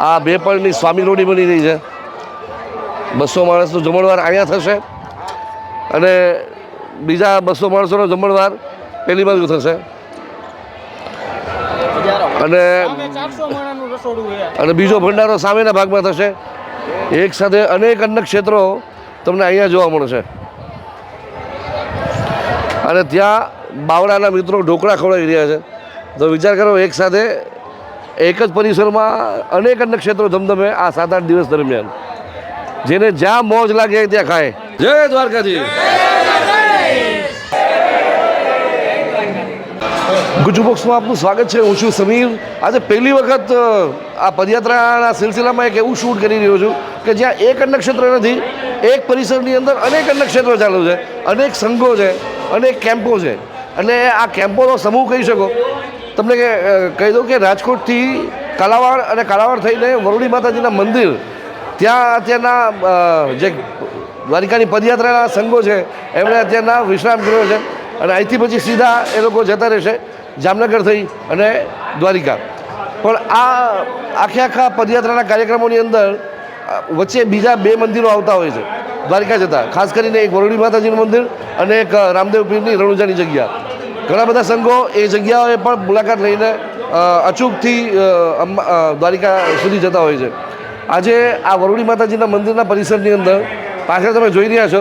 આ બે પળની સ્વામી રોડી બની રહી છે. બસો માણસનું જમણવાર અહીંયા થશે અને બીજા બસો માણસોનો જમણવાર પેલી બાજુ થશે. અને અને બીજો ભંડારો સામેના ભાગમાં થશે. એક સાથે અનેક અન્ય ક્ષેત્રો તમને અહીંયા જોવા મળશે. અને ત્યાં બાવળાના મિત્રો ઢોકળા ખવડાવી રહ્યા છે. તો વિચાર કરો, એક સાથે એક જ પરિસરમાં અનેક અન્ય ક્ષેત્રો ધમધમે આ સાત આઠ દિવસ દરમિયાન. જેને જ્યાં મોજ લાગે ત્યાં ખાય. જય દ્વારકાજી ગુજુ બોક્સમાં આપનું સ્વાગત છે. હું છું સમીર. આજે પહેલી વખત આ પદયાત્રાના સિલસિલામાં એક એવું શૂટ કરી રહ્યો છું કે જ્યાં એક ક્ષેત્ર નથી એક પરિસરની અંદર અનેક ક્ષેત્રો ચાલુ છે અનેક સંઘો છે અનેક કેમ્પો છે. અને આ કેમ્પોનો સમૂહ કહી શકો તમને કહી દઉં કે રાજકોટથી કાલાવાડ અને કાલાવાડ થઈને વરુડી માતાજીના મંદિર, ત્યાં અત્યારના જે દ્વારિકાની પદયાત્રાના સંઘો છે, એમણે અત્યારના વિશ્રામ કર્યો છે અને અહીંથી પછી સીધા એ લોકો જતા રહેશે જામનગર થઈ અને દ્વારિકા. પણ આ આખે આખા પદયાત્રાના કાર્યક્રમોની અંદર વચ્ચે બીજા બે મંદિરો આવતા હોય છે. દ્વારિકા જતા, ખાસ કરીને એક વરુડી માતાજીનું મંદિર અને એક રામદેવ પીરની રણુજાની જગ્યા. ઘણા બધા સંઘો એ જગ્યાઓએ પણ મુલાકાત લઈને અચૂકથી દ્વારિકા સુધી જતા હોય છે. આજે આ વરુણી માતાજીના મંદિરના પરિસરની અંદર, પાછળ તમે જોઈ રહ્યા છો,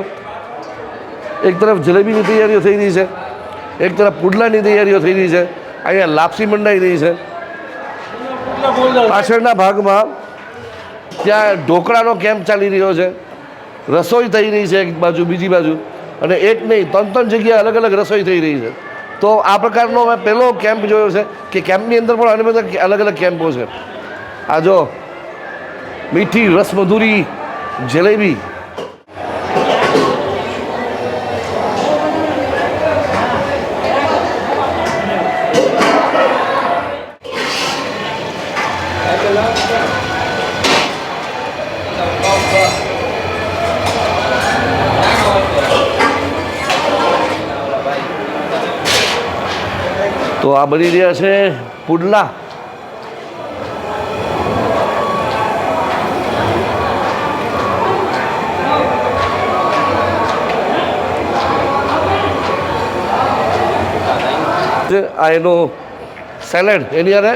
એક તરફ જલેબીની તૈયારીઓ થઈ રહી છે, એક તરફ પુડલાની તૈયારીઓ થઈ રહી છે, અહીંયા લાપસી મંડાઈ રહી છે. પાછળના ભાગમાં ત્યાં ઢોકળાનો કેમ્પ ચાલી રહ્યો છે, રસોઈ થઈ રહી છે એક બાજુ, બીજી બાજુ, અને એક નહીં, ત્રણ ત્રણ જગ્યાએ અલગ અલગ રસોઈ થઈ રહી છે. તો આ પ્રકારનો મેં પહેલો કેમ્પ જોયો છે કે કેમ્પની અંદર પણ ઘણા બધા અલગ અલગ કેમ્પો છે. આ જો મીઠી રસમધુરી જલેબી તો આ બની રહ્યા છે પુડલા. આ એનું સેલેડ એની અરે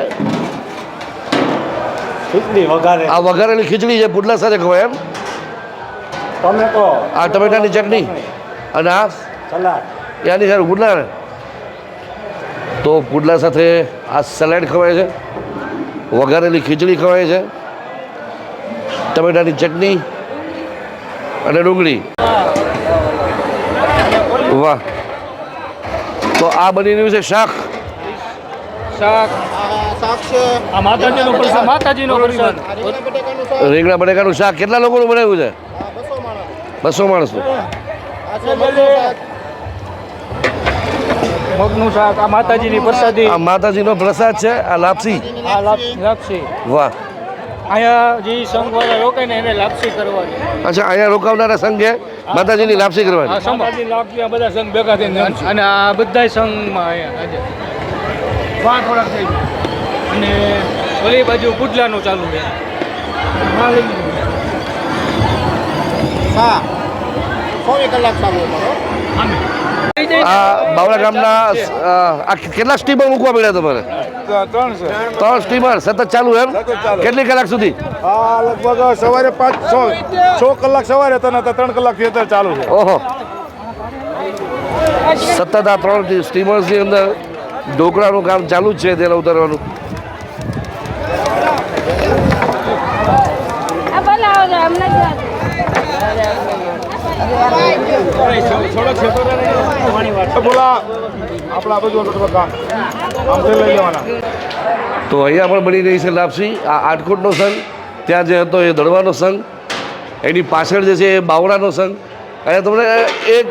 ખીચડી વઘારે. આ વઘારેલી ખીચડી છે પુડલા સાથે ખવાય એમ. ટમેટો. આ ટમેટાની ચટણી. અને આ સલાડ. યાની સર પુડલા તો પુડલા સાથે આ સલાડ ખવાય છે વઘારેલી ખીચડી ખવાય છે ટમેટાની ચટણી અને ડુંગળી. વાહ. તો આ બની રહ્યું છે શાક. શાક. આ માતાજીનો પ્રસાદ માતાજીનો પ્રસાદ રીંગણા બટેકાનું શાક. કેટલા લોકોનું બનાવ્યું છે? બસો માણસનું. મગનું શાક આ માતાજીની પ્રસાદી. આ માતાજીનો પ્રસાદ છે આ લાપસી. આ લાપ- લાપસી. વાહ. અહીંયા જે સંઘવાળા રોકાય ને એને લાપસી કરવાની. અચ્છા અહીંયા રોકાવનારા સંઘે માતાજીની લાપસી કરવાની. માતાજી લાપસી આ બધા સંઘ ભેગા થઈને અને આ બધાય સંઘમાં અહીંયા આજે થોડાક થઈ ગયા. અને ઓલી બાજુ પુડલાનું ચાલુ છે. હા લઈ કલાક જાય ને? આ બાવળા ગામના કેટલા સ્ટીમર મૂકવા પડ્યા તમારે? ત્રણ સ્ટીમર સતત ચાલુ એમ? કેટલી કલાક સુધી? લગભગ સવારે પાંચ છ છ કલાક સવારે હતા ને ત્રણ કલાકથી અત્યારે ચાલુ છે. ઓહો. સતત આ ત્રણ સ્ટીમર્સની અંદર ઢોકળાનું કામ ચાલુ જ છે તેને ઉતારવાનું. હમણાં જ આપણા બધું કામ આમથી લઈ લેવાના. તો અહીંયા પણ બની રહી છે લાપસી. આ આટકોટનો સંઘ ત્યાં જે હતો એ દડવાનો સંઘ એની પાછળ જે છે એ બાવળાનો સંઘ. અહીંયા તમને એક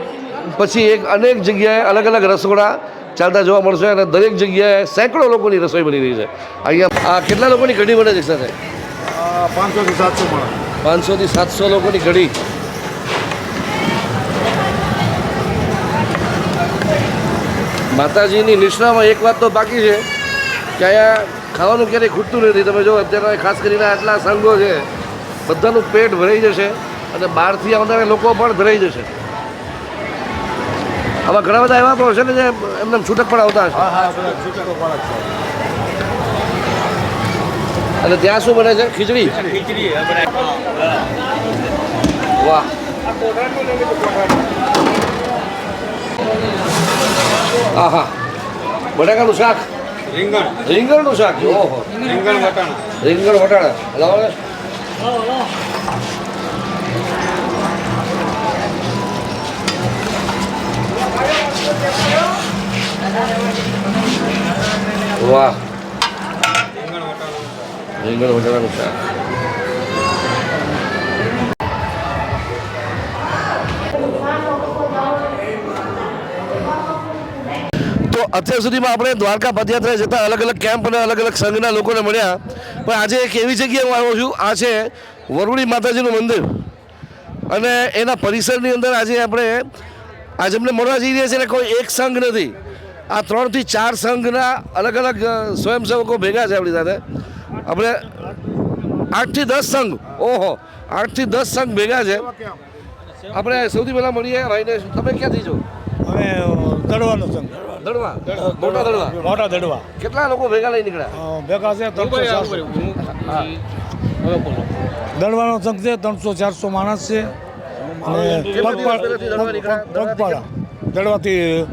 પછી એક અનેક જગ્યાએ અલગ અલગ રસોડા ચાલતા જોવા મળશે અને દરેક જગ્યાએ સેંકડો લોકોની રસોઈ બની રહી છે. અહીંયા આ કેટલા લોકોની ઘડી બને છે સાથે? પાંચસોથી સાતસો માણસ પાંચસોથી સાતસો લોકોની કઢી માતાજીની નિષ્ઠામાં એક વાત તો બાકી છે કે અહીંયા ખાવાનું ક્યારેય ખૂટતું નથી. તમે જો અત્યારે ખાસ કરીને આટલા સંઘો છે બધાનું પેટ ભરાઈ જશે અને બહારથી આવનારા લોકો પણ ભરાઈ જશે. આમાં ઘણા બધા એવા પણ હશે ને જે એમને છૂટક પણ આવતા હશે. અને ત્યાં શું બને છે? ખીચડી? ખીચડી વાહ આહા. બટાકાનું શાક? રીંગણ. રીંગણનું શાક? ઓહો. રીંગણ વટાણા. રીંગણ વટાણા. લાવો વાહ. રીંગણ વટાણાનું શાક. અત્યાર સુધીમાં આપણે દ્વારકા પદયાત્રા જતા અલગ અલગ કેમ્પ અને અલગ અલગ સંઘના લોકોને મળ્યા. પણ આજે એક એવી જગ્યાએ હું આવ્યો છું, આ છે વરુણી માતાજીનું મંદિર. અને એના પરિસરની અંદર આજે આપણે, આજે અમને મળવા જઈ રહ્યા છીએ ને કોઈ એક સંઘ નથી. આ ત્રણથી ચાર સંઘના અલગ અલગ સ્વયંસેવકો ભેગા છે આપણી સાથે. આપણે આઠથી દસ સંઘ, ઓહો, આઠથી દસ સંઘ ભેગા છે. આપણે સૌથી પહેલાં મળીએ, ભાઈને તમે ક્યાંથી છો? અમે દડવાનો સંઘ. દડવા? મોટા દડવા? મોટા દડવા. કેટલા લોકો ભેગા લઈ નીકળ્યા? ભેગા છે ત્રણસો દડવાનો સંઘ છે ત્રણસો ચારસો માણસ છે. અને પગપાળા- દડવાથી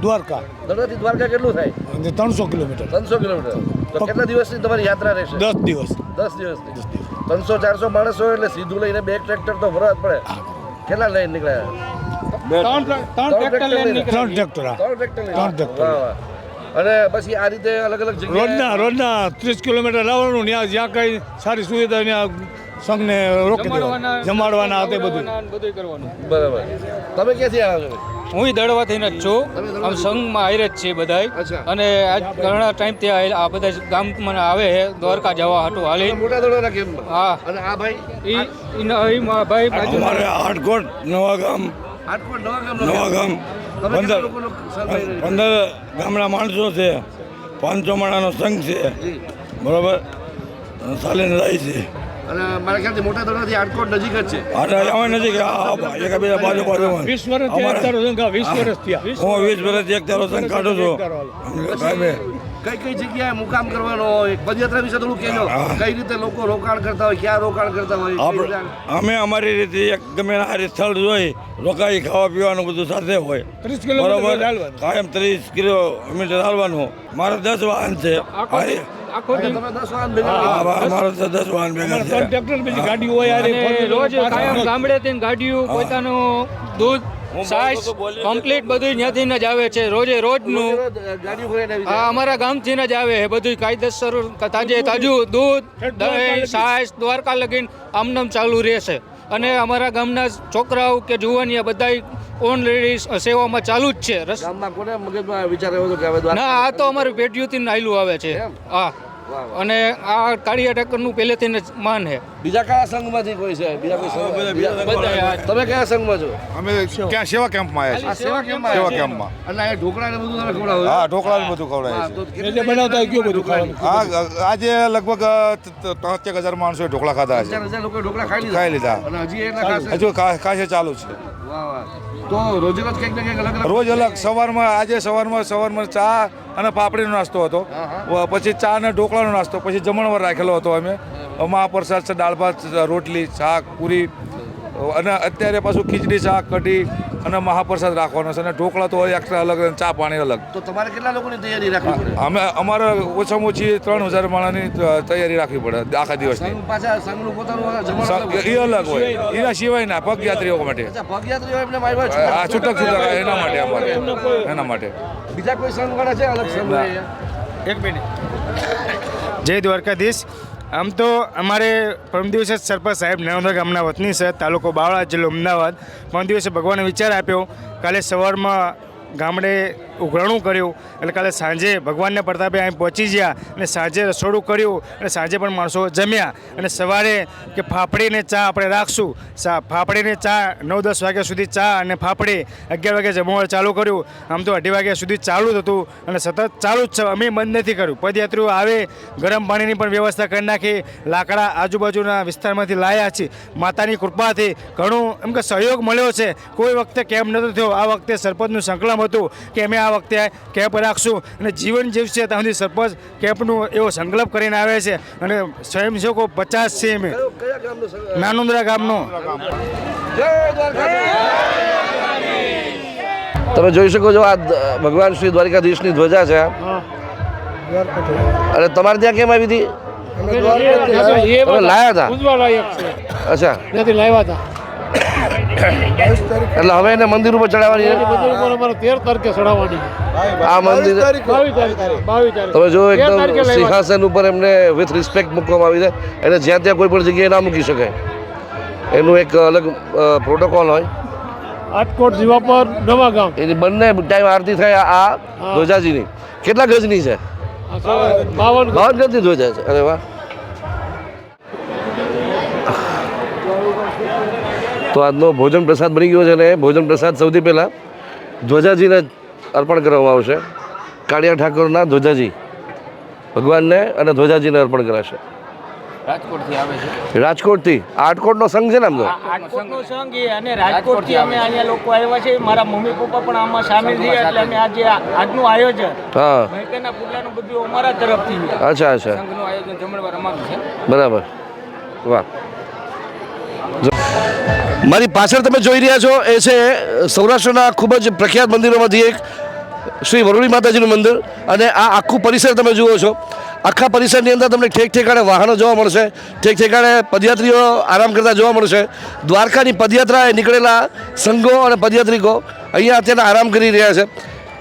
દ્વારકા. દડવાથી દ્વારકા કેટલું થાય? અને ત્રણસો કિલોમીટર. ત્રણસો કિલોમીટર. તો કેટલા દિવસની તમારી યાત્રા રહેશે? દસ દિવસ. દસ દિવસની? ત્રણસો ચારસો માણસ હોય એટલે સીધું લઈને બે ટ્રેક્ટર તો ભરવા જ પડે. કેટલા લઈને નીકળ્યા? ત્રણ ટ્રેક્ટર. ટ્રેક્ટર. અને પછી આ રીતે અલગ અલગ રોજના રોજના ત્રીસ કિલોમીટર લાવવાનું ત્યાં જ્યાં કઈ સારી સુવિધા ત્યાં સંઘને રોકી દેવાના. જમાડવાના આ તે બધું. બધું કરવાનું. બરાબર. તમે ક્યાંથી આવ્યા છો? હું દળવાથી જ છું. આમ સંઘમાં આવી જ છીએ બધાય. અને આજ ઘણા ટાઈમથી આ બધા ગામ મને આવે છે. દ્વારકા જવા હતું હાલી. મોટા દડવાના કેમ હા. અને આ ભાઈ? ઈ ભાઈ બાજુ અમારે આટકોટ નવા ગામ. નવા ગામ પંદર? પંદર ગામના માણસો છે. પાંચસો માણાનો સંઘ છે. બરોબર? ચાલીને જાય છે. અને મારા ખ્યાલથી મોટા આટકોટ નજીક જ છે. આ એક બીજા બાજુ બાજુ વીસ વર્ષ વીસ વર્ષ થયા હું વીસ વર્ષથી એક તારો સંઘ કાઢું છું. કઈ કઈ જગ્યાએ મુકામ કરવાનો હોય પદયાત્રા વિશે થોડું કહેજો. કઈ રીતે લોકો રોકાણ કરતા હોય ક્યાં રોકાણ કરતા હોય અમે અમારી રીતે એક ગમે આ સ્થળ જોઈ રોકાઈ ખાવા પીવાનું બધું સાથે હોય. ત્રીસ કિલોમીટર બરોબર. કાયમ ત્રીસ કિલોમીટર હાલવાનું. મારે દસ વાહન છે. આખો દી દસ વાહન ભેગા હા, કરો. હા, મારે તો દસ વાહન ભેગા ત્રણ છે ટ્રેક્ટર બીજી ગાડી હોય રોજ કાયમ ગામડે થી ગાડીઓ પોતાનું દૂધ સાસ કમ્પ્લીટ બધું ત્યાંથી જ આવે છે. રોજે રોજનું. જાય. અમારા ગામથી જ આવે છે બધું કાયદેસર તાજે તાજું દૂધ દહીં સાઈઝ દ્વારકા લગીન આમનામ ચાલુ રહેશે. અને અમારા ગામના છોકરાઓ કે જુવાનિયા બધા ઓલરેડી સેવામાં ચાલુ જ છે. ના આ તો અમારું પેઢીઓથી નાયલું આવે છે. હા. અને આ કાળિયા ટેકરનું પહેલેથી જ માન છે. બીજા કયા સંઘમાંથી કોઈ છે? બીજા કોઈ સંઘ? બધા તમે કયા સંઘમાં છો? અમે ક્યાં સેવા કેમ્પમાં આવ્યા છીએ? સેવા કેમ્પમાં સેવા કેમ્પમાં. એટલે આ ઢોકળા ને બધું તમે ખવડાવો હા ઢોકળા ને બધું ખવડાવે છે. બનાવતા કયું બધું ખાવાનું? હા આજે લગભગ ત્રણ હજાર માણસો ઢોકળા ખાધા છે. હજાર લોકોએ ઢોકળા ખાઈ લીધા? ખાઈ લીધા. અને હજી હજુ કાશે ચાલુ છે. વાહ વાહ. તો રોજ રોજ કંઈક ને કંઈક અલગ અલગ રોજ અલગ. સવારમાં આજે સવારમાં સવારમાં ચા અને પાપડીનો નાસ્તો હતો. પછી ચા અને ઢોકળાનો નાસ્તો પછી જમણવાર રાખેલો હતો અમે. મહાપ્રસાદ છે દાળ ભાત રોટલી શાક પૂરી. અને અત્યારે પાછું ખીચડી શાક કઢી અને મહાપ્રસાદ રાખવાનો છે. અને ઢોકળા તો એક્સ્ટ્રા અલગ અને ચા પાણી અલગ. તો તમારે કેટલા લોકોની તૈયારી રાખવી પડે? અમે અમારે ઓછામાં ઓછી ત્રણ હજાર માણસની તૈયારી રાખવી પડે આખા દિવસની. પાછા સંઘનું પોતાનું જમણ અલગ હોય. એ અલગ હોય. એના સિવાય ના પગયાત્રીઓ માટે. હા છૂટક છૂટક એના માટે અમારે. એના માટે. બીજા કોઈ સંઘ છે? અલગ સંઘ એક મિનિટ. જય દ્વારકાધીશ. આમ તો અમારે પરમ દિવસે સરપંચ સાહેબ નર્મદા ગામના વતની છે, તાલુકો બાવળા જિલ્લો અમદાવાદ. પરમ દિવસે ભગવાને વિચાર આપ્યો, કાલે સવારમાં ગામડે ઉઘરાણું કર્યું એટલે કાલે સાંજે ભગવાનને પ્રતાપે અહીં પહોંચી ગયા અને સાંજે રસોડું કર્યું અને સાંજે પણ માણસો જમ્યા અને સવારે કે ફાફડીને ચા આપણે રાખશું. સા ફાફડીને ચા નવ દસ વાગ્યા સુધી ચા અને ફાફડી અગિયાર વાગ્યા જમવાનું ચાલુ કર્યું. આમ તો અઢી વાગ્યા સુધી ચાલુ જ હતું અને સતત ચાલુ જ છે. અમે બંધ નથી કર્યું. પદયાત્રીઓ આવે, ગરમ પાણીની પણ વ્યવસ્થા કરી નાખી, લાકડા આજુબાજુના વિસ્તારમાંથી લાયા છે. માતાની કૃપાથી ઘણું એમ કે સહયોગ મળ્યો છે. કોઈ વખતે કેમ નહોતો થયો. આ વખતે સરપંચનું સંકલન હતું કે અમે આ વખતે કેમ્પ રાખશું અને જીવન જીવશે ત્યાં સુધી સરપંચ કેમ્પનું એવો સંકલ્પ કરીને આવે છે અને સ્વયંસેવકો પચાસ છે અમે નાનુંદરા ગામનો. તમે જોઈ શકો છો આ ભગવાન શ્રી દ્વારકાધીશની ધ્વજા છે. અને તમારે ત્યાં કેમ આવી હતી? લાયા હતા? અચ્છા. લાવ્યા હતા. એટલે હવે એને મંદિર ઉપર ચડાવવાની તેર તારીખે ચડાવવાની આ મંદિર તમે જો એકદમ સિંહાસન ઉપર એમને વિથ રિસ્પેક્ટ મૂકવામાં આવી છે એને જ્યાં ત્યાં કોઈ પણ જગ્યાએ ના મૂકી શકે એનું એક અલગ પ્રોટોકોલ હોય. રાજકોટ જીવાપર નવા ગામ. એની બંને ટાઈમ આરતી થાય આ ધ્વજાજીની. કેટલા ગજની છે? બાવન ગજની ધ્વજા છે. અરે વાહ. તો આજનો ભોજન પ્રસાદ બની ગયો છે ને ભોજન પ્રસાદ સૌથી પહેલાં ધ્વજાજીને અર્પણ કરવામાં આવશે. કાળિયા ઠાકોરના ધ્વજાજી ભગવાનને અને ધ્વજાજીને અર્પણ કરાશે. રાજકોટથી આવે છે. રાજકોટથી. આટકોટનો સંઘ છે ને આમ તો? રાજકોટનો સંઘ એ અને રાજકોટથી અમે અહીંયા લોકો આવ્યા છે મારા મમ્મી પપ્પા પણ આમાં સામેલ થયા એટલે અમે આજે આજનું આયોજન. હા. બધું અમારા તરફથી અચ્છા અચ્છા. સંઘનું આયોજન જમણવાર અમારું છે. બરાબર. વાહ. મારી પાછળ તમે જોઈ રહ્યા છો એ છે, સૌરાષ્ટ્રના ખૂબ જ પ્રખ્યાત મંદિરોમાંથી એક શ્રી વરુણી માતાજીનું મંદિર અને આ આખું પરિસર તમે જુઓ છો. આખા પરિસરની અંદર તમને ઠેક ઠેકાણે વાહનો જોવા મળશે, ઠેક ઠેકાણે પદયાત્રીઓ આરામ કરતા જોવા મળશે. દ્વારકાની પદયાત્રાએ નીકળેલા સંઘો અને પદયાત્રિકો અહીંયા અત્યારે આરામ કરી રહ્યા છે.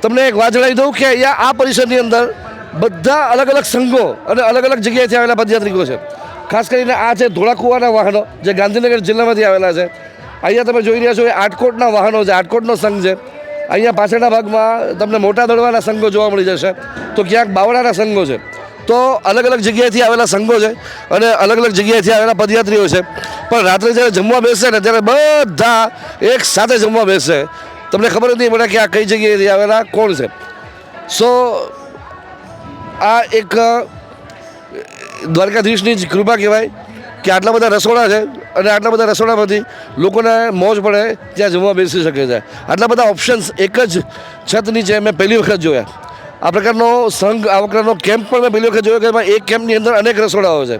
તમને એક વાત જણાવી દઉં કે અહીંયા આ પરિસરની અંદર બધા અલગ અલગ સંઘો અને અલગ અલગ જગ્યાએથી આવેલા પદયાત્રિકો છે. ખાસ કરીને આ છે ધોળાકુવાના વાહનો, જે ગાંધીનગર જિલ્લામાંથી આવેલા છે. અહીંયા તમે જોઈ રહ્યા છો એ આટકોટના વાહનો છે, આટકોટનો સંઘ છે. અહીંયા પાછળના ભાગમાં તમને મોટા દળવાના સંઘો જોવા મળી જશે. તો ક્યાંક બાવળાના સંઘો છે. તો અલગ અલગ જગ્યાએથી આવેલા સંઘો છે અને અલગ અલગ જગ્યાએથી આવેલા પદયાત્રીઓ છે. પણ રાત્રે જ્યારે જમવા બેસશે ને ત્યારે બધા એક સાથે જમવા બેસશે. તમને ખબર નહીં પડે કે આ કઈ જગ્યાએથી આવેલા, કોણ છે. સો આ એક દ્વારકાધીશની જ કૃપા કહેવાય કે આટલા બધા રસોડા છે અને આટલા બધા રસોડામાંથી લોકોને મોજ પડે ત્યાં જમવા બેસી શકે છે. આટલા બધા ઓપ્શન્સ એક જ છત નીચે મેં પહેલી વખત જોયા. આ પ્રકારનો સંઘ, આ પ્રકારનો કેમ્પ પણ મેં પહેલી વખત જોયો કે એમાં એક કેમ્પની અંદર અનેક રસોડાઓ છે.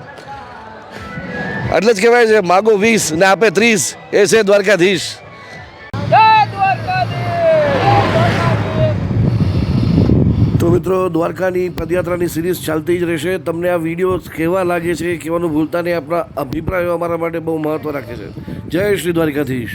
એટલે જ કહેવાય છે, માગો વીસ ને આપે ત્રીસ, એ છે દ્વારકાધીશ. તો મિત્રો, દ્વારકાની પદયાત્રાની સિરીઝ ચાલતી જ રહેશે. તમને આ વીડિયો કેવા લાગે છે કહેવાનું ભૂલતા નહીં, આપણા અભિપ્રાયો અમારા માટે બહુ મહત્ત્વ રાખે છે. જય શ્રી દ્વારકાધીશ.